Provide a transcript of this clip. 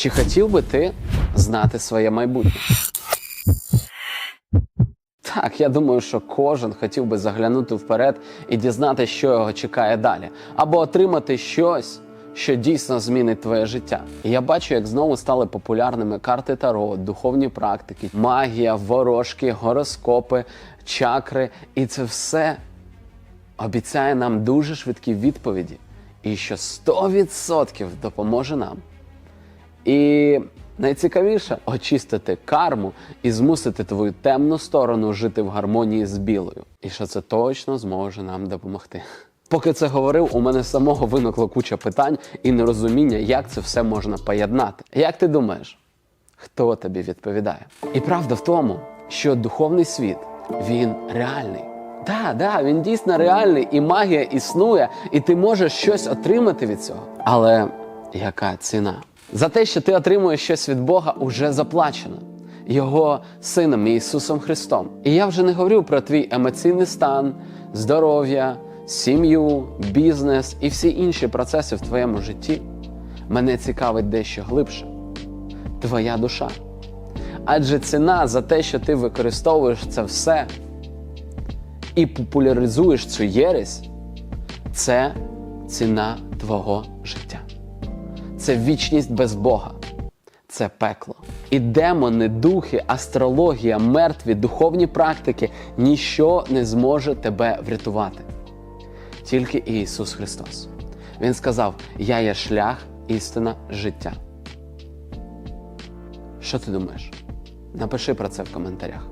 Чи хотів би ти знати своє майбутнє? Так, я думаю, що кожен хотів би заглянути вперед і дізнати, що його чекає далі, або отримати щось, що дійсно змінить твоє життя. І я бачу, як знову стали популярними карти Таро, духовні практики, магія, ворожки, гороскопи, чакри. І це все обіцяє нам дуже швидкі відповіді, і що 100% допоможе нам. І найцікавіше очистити карму і змусити твою темну сторону жити в гармонії з білою. І що це точно зможе нам допомогти. Поки це говорив, у мене самого виникло куча питань і нерозуміння, як це все можна поєднати. Як ти думаєш, хто тобі відповідає? І правда в тому, що духовний світ він реальний. Да, да, він дійсно реальний, і магія існує, і ти можеш щось отримати від цього. Але яка ціна? За те, що ти отримуєш щось від Бога, уже заплачено Його Сином Ісусом Христом. І я вже не говорю про твій емоційний стан, здоров'я, сім'ю, бізнес і всі інші процеси в твоєму житті. Мене цікавить дещо глибше твоя душа. Адже ціна за те, що ти використовуєш це все і популяризуєш цю єресь, це ціна твого життя. Це вічність без Бога, це пекло. І демони, духи, астрологія, мертві, духовні практики ніщо не зможе тебе врятувати. Тільки Ісус Христос. Він сказав: Я є шлях, істина, життя. Що ти думаєш? Напиши про це в коментарях.